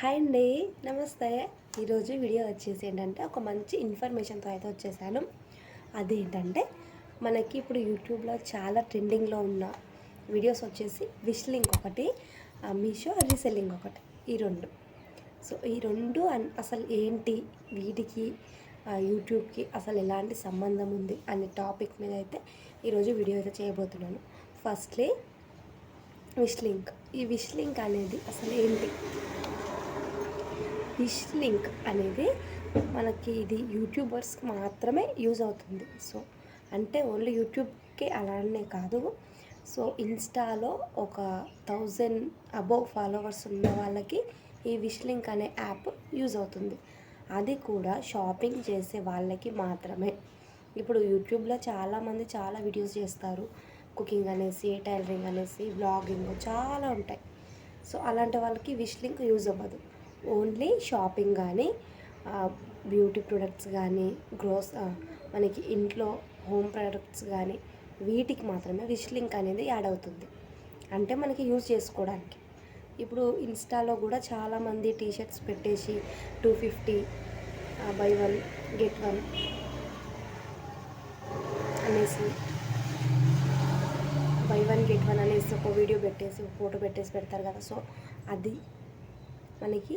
Hi అండి నమస్తే. ఈరోజు వీడియో వచ్చేసి ఏంటంటే ఒక మంచి ఇన్ఫర్మేషన్తో అయితే వచ్చేసాను. అదేంటంటే మనకి ఇప్పుడు యూట్యూబ్లో చాలా ట్రెండింగ్లో ఉన్న వీడియోస్ వచ్చేసి విష్ లింక్ ఒకటి మీషో రీసెల్లింగ్ ఒకటి ఈ రెండు. సో ఈ రెండు అసలు ఏంటి వీటికి యూట్యూబ్కి అసలు ఎలాంటి సంబంధం ఉంది అనే టాపిక్ మీద అయితే ఈరోజు వీడియో అయితే చేయబోతున్నాను. Firstly Wish Link. ఈ విష్ లింక్ అనేది అసలు ఏంటి? విష్ లింక్ అనేది మనకి ఇది యూట్యూబర్స్కి మాత్రమే యూజ్ అవుతుంది. సో అంటే ఓన్లీ యూట్యూబ్కి అలానే కాదు. సో ఇన్స్టాలో ఒక థౌజండ్ అబోవ్ ఫాలోవర్స్ ఉన్న వాళ్ళకి ఈ విష్ లింక్ అనే యాప్ యూజ్ అవుతుంది. అది కూడా షాపింగ్ చేసే వాళ్ళకి మాత్రమే. ఇప్పుడు యూట్యూబ్లో చాలామంది చాలా వీడియోస్ చేస్తారు. కుకింగ్ అనేసి టైలరింగ్ అనేసి బ్లాగింగ్ చాలా ఉంటాయి. సో అలాంటి వాళ్ళకి విష్ లింక్ యూజ్ అవ్వదు. ఓన్లీ షాపింగ్ కానీ బ్యూటీ ప్రొడక్ట్స్ కానీ గ్రోస్ మనకి ఇంట్లో హోమ్ ప్రొడక్ట్స్ కానీ వీటికి మాత్రమే విష్ లింక్ అనేది యాడ్ అవుతుంది. అంటే మనకి యూజ్ చేసుకోవడానికి. ఇప్పుడు ఇన్స్టాలో కూడా చాలామంది టీ షర్ట్స్ పెట్టేసి two fifty buy one get one అనేసి బై వన్ గెట్ వన్ అనేసి ఒక వీడియో పెట్టేసి ఒక ఫోటో పెట్టేసి పెడతారు కదా. సో అది మనకి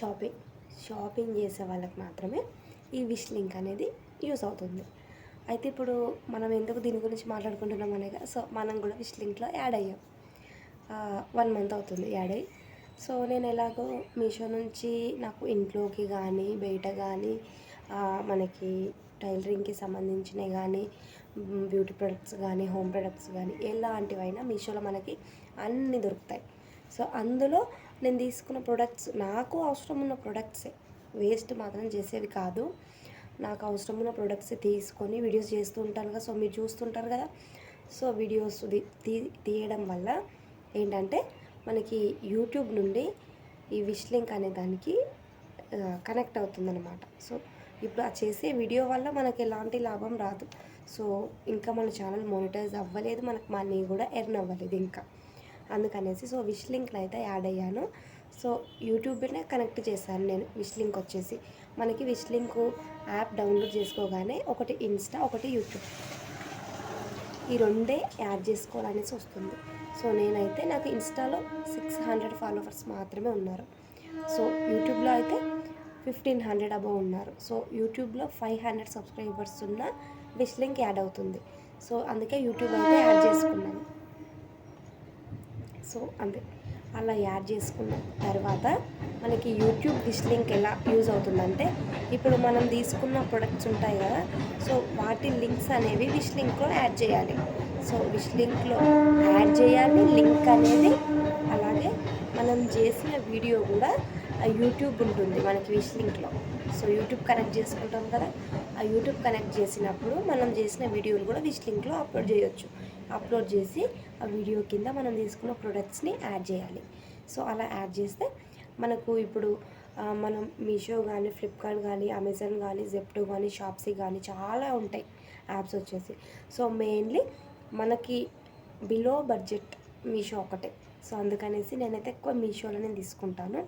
షాపింగ్ షాపింగ్ చేసే వాళ్ళకి మాత్రమే ఈ విష్ లింక్ అనేది యూస్ అవుతుంది. అయితే ఇప్పుడు మనం ఎందుకు దీని గురించి మాట్లాడుకుంటున్నాం అనగా సో మనం కూడా విష్ లింక్లో యాడ్ అయ్యాం. వన్ మంత్ అవుతుంది యాడ్ అయ్యి. సో నేను ఎలాగో మీషో నుంచి నాకు ఇంట్లోకి కానీ బయట కానీ మనకి టైలరింగ్కి సంబంధించినవి కానీ బ్యూటీ ప్రొడక్ట్స్ కానీ హోమ్ ప్రొడక్ట్స్ కానీ ఎలాంటివైనా మీషోలో మనకి అన్నీ దొరుకుతాయి. సో అందులో నేను తీసుకున్న ప్రొడక్ట్స్ నాకు అవసరం ఉన్న ప్రొడక్ట్సే వేస్ట్ మాత్రం చేసేవి కాదు. నాకు అవసరం ఉన్న ప్రొడక్ట్స్ తీసుకొని వీడియోస్ చేస్తూ ఉంటాను కదా. సో మీరు చూస్తుంటారు కదా. సో వీడియోస్ తీ తీయడం వల్ల ఏంటంటే మనకి యూట్యూబ్ నుండి ఈ విష్ లింక్ అనే దానికి కనెక్ట్ అవుతుందన్నమాట. సో ఇప్పుడు ఆ చేసే వీడియో వల్ల మనకి ఎలాంటి లాభం రాదు. సో ఇంకా మన ఛానల్ మోనిటైజ్ అవ్వలేదు. మనకు మనీ కూడా ఎర్న్ అవ్వలేదు ఇంకా. అందుకనేసి సో విష్ లింక్ని అయితే యాడ్ అయ్యాను. సో యూట్యూబ్నే కనెక్ట్ చేశాను నేను విష్ లింక్ వచ్చేసి. మనకి విష్ లింక్ యాప్ డౌన్లోడ్ చేసుకోగానే ఒకటి ఇన్స్టా ఒకటి యూట్యూబ్. ఈ రెండే యాడ్ చేసుకోవాలనేసి వస్తుంది. సో నేనైతే నాకు ఇన్స్టాలో సిక్స్ హండ్రెడ్ ఫాలోవర్స్ మాత్రమే ఉన్నారు. సో యూట్యూబ్లో అయితే ఫిఫ్టీన్ హండ్రెడ్ అబవ్ ఉన్నారు. సో యూట్యూబ్లో ఫైవ్ హండ్రెడ్ సబ్స్క్రైబర్స్ ఉన్న విష్ లింక్ యాడ్ అవుతుంది. సో అందుకే యూట్యూబ్ అయితే యాడ్ చేసుకున్నాను. సో అంతే. అలా యాడ్ చేసుకున్న తర్వాత మనకి యూట్యూబ్ విష్ లింక్ ఎలా యూజ్ అవుతుందంటే ఇప్పుడు మనం తీసుకున్న ప్రొడక్ట్స్ ఉంటాయి కదా సో వాటి లింక్స్ అనేవి విష్ లింక్లో యాడ్ చేయాలి. సో విష్ లింక్లో యాడ్ చేయాలి లింక్ అనేది అలాగే మనం చేసిన వీడియో కూడా యూట్యూబ్ ఉంటుంది మనకి విష్ లింక్లో. సో యూట్యూబ్ కనెక్ట్ చేసుకుంటాం కదా ఆ యూట్యూబ్ కనెక్ట్ చేసినప్పుడు మనం చేసిన వీడియోలు కూడా విష్ లింక్లో అప్లోడ్ చేయొచ్చు. అప్లోడ్ చేసి వీడియో కింద మనం తీసుకున్న ప్రొడక్ట్స్ని యాడ్ చేయాలి. సో అలా యాడ్ చేస్తే మనకు ఇప్పుడు మనం మీషో కానీ ఫ్లిప్కార్ట్ కానీ అమెజాన్ కానీ జెప్టో కానీ షాప్సీ కానీ చాలా ఉంటాయి యాప్స్ వచ్చేసి. సో మెయిన్లీ మనకి బిలో బడ్జెట్ మీషో ఒకటే. సో అందుకనేసి నేనైతే ఎక్కువ మీషోలోనే తీసుకుంటాను.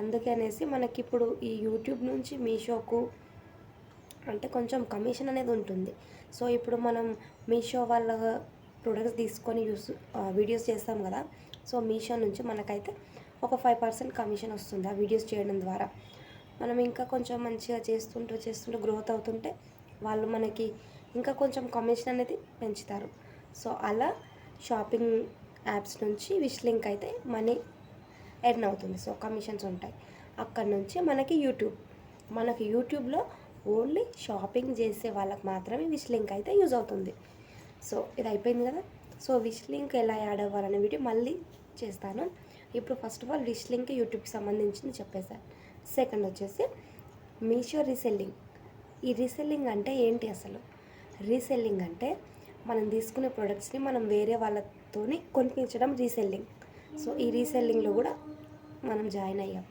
అందుకనేసి మనకి ఇప్పుడు ఈ యూట్యూబ్ నుంచి మీషోకు అంటే కొంచెం కమిషన్ అనేది ఉంటుంది. సో ఇప్పుడు మనం మీషో వాళ్ళ ప్రొడక్ట్స్ తీసుకొని యూస్ వీడియోస్ చేస్తాం కదా. సో మీషో నుంచి మనకైతే ఒక ఫైవ్ పర్సెంట్ కమిషన్ వస్తుంది ఆ వీడియోస్ చేయడం ద్వారా. మనం ఇంకా కొంచెం మంచిగా చేస్తుంటూ చేస్తుంటూ గ్రోత్ అవుతుంటే వాళ్ళు మనకి ఇంకా కొంచెం కమిషన్ అనేది పెంచుతారు. సో అలా షాపింగ్ యాప్స్ నుంచి విష్ లింక్ అయితే మనీ ఎర్న్ అవుతుంది. సో కమిషన్స్ ఉంటాయి. అక్కడ నుంచి మనకి యూట్యూబ్ మనకి యూట్యూబ్లో ఓన్లీ షాపింగ్ చేసే వాళ్ళకి మాత్రమే విష్ లింక్ అయితే యూజ్ అవుతుంది. సో ఇది అయిపోయింది కదా? సో విష్ లింక్ ఎలా యాడ్ అవ్వాలనే వీడియో మళ్ళీ చేస్తాను. ఇప్పుడు first of all Wish Link యూట్యూబ్కి సంబంధించింది చెప్పేశాను. సెకండ్ వచ్చేసి మీషో రీసెల్లింగ్. ఈ రీసెల్లింగ్ అంటే ఏంటి అసలు? రీసెల్లింగ్ అంటే మనం తీసుకునే ప్రొడక్ట్స్ని మనం వేరే వాళ్ళతోని కొనిపించడం రీసెల్లింగ్. సో ఈ రీసెల్లింగ్లో కూడా మనం జాయిన్ అయ్యాం.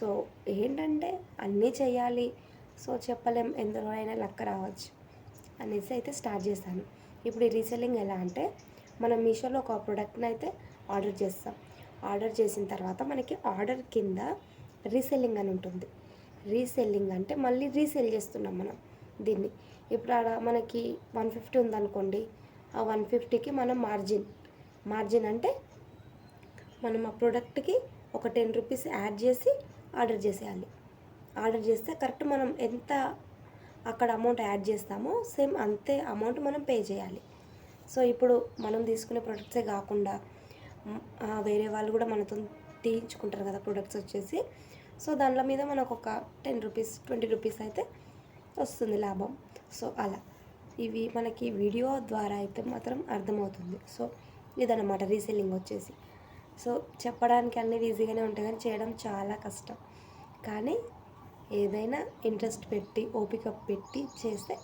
సో ఏంటంటే అన్నీ చేయాలి. సో చెప్పలేం ఎందులో అయినా లక్క రావచ్చు అనేసి అయితే స్టార్ట్ చేశాను. ఇప్పుడు ఈ రీసెల్లింగ్ ఎలా అంటే మనం మీషోలో ఒక ప్రోడక్ట్ని అయితే ఆర్డర్ చేస్తాం. ఆర్డర్ చేసిన తర్వాత మనకి ఆర్డర్ కింద రీసెల్లింగ్ అని ఉంటుంది. రీసెల్లింగ్ అంటే మళ్ళీ రీసెల్ చేస్తున్నాం మనం దీన్ని. ఇప్పుడు ఆడ మనకి వన్ ఫిఫ్టీ ఉందనుకోండి ఆ వన్ ఫిఫ్టీకి మనం మార్జిన్ మార్జిన్ అంటే మనం ఆ ప్రోడక్ట్కి ఒక టెన్ రూపీస్ యాడ్ చేసి ఆర్డర్ చేసేయాలి. ఆర్డర్ చేస్తే కరెక్ట్ మనం ఎంత అక్కడ అమౌంట్ యాడ్ చేస్తామో. సేమ్ అంతే అమౌంట్ మనం పే చేయాలి. సో ఇప్పుడు మనం తీసుకునే ప్రొడక్ట్సే కాకుండా వేరే వాళ్ళు కూడా మనతో తీయించుకుంటారు కదా ప్రొడక్ట్స్ వచ్చేసి. సో దానిలో మీద మనకు ఒక టెన్ రూపీస్ ట్వంటీ రూపీస్ అయితే వస్తుంది లాభం. సో అలా. ఇవి మనకి వీడియో ద్వారా అయితే మాత్రం అర్థమవుతుంది. సో ఇదన్నమాట రీసెల్లింగ్ వచ్చేసి. సో చెప్పడానికి అన్నీ ఈజీగానే ఉంటాయి కానీ చేయడం చాలా కష్టం. కానీ ఏదైనా ఇంట్రెస్ట్ పెట్టి ఓపిక పెట్టి చేస్తే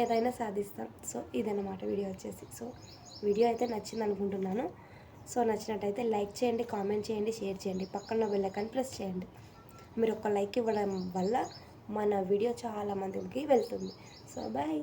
ఏదైనా సాధిస్తాం. సో ఇదన్నమాట వీడియో వచ్చేసి. సో వీడియో అయితే నచ్చింది అనుకుంటున్నాను. సో నచ్చినట్టయితే లైక్ చేయండి కామెంట్ చేయండి షేర్ చేయండి. పక్కన బెల్ ఐకాన్ ప్రెస్ చేయండి. మీరు ఒక లైక్ ఇవ్వడం వల్ల మన వీడియో చాలా మందికి వెళ్తుంది. So bye.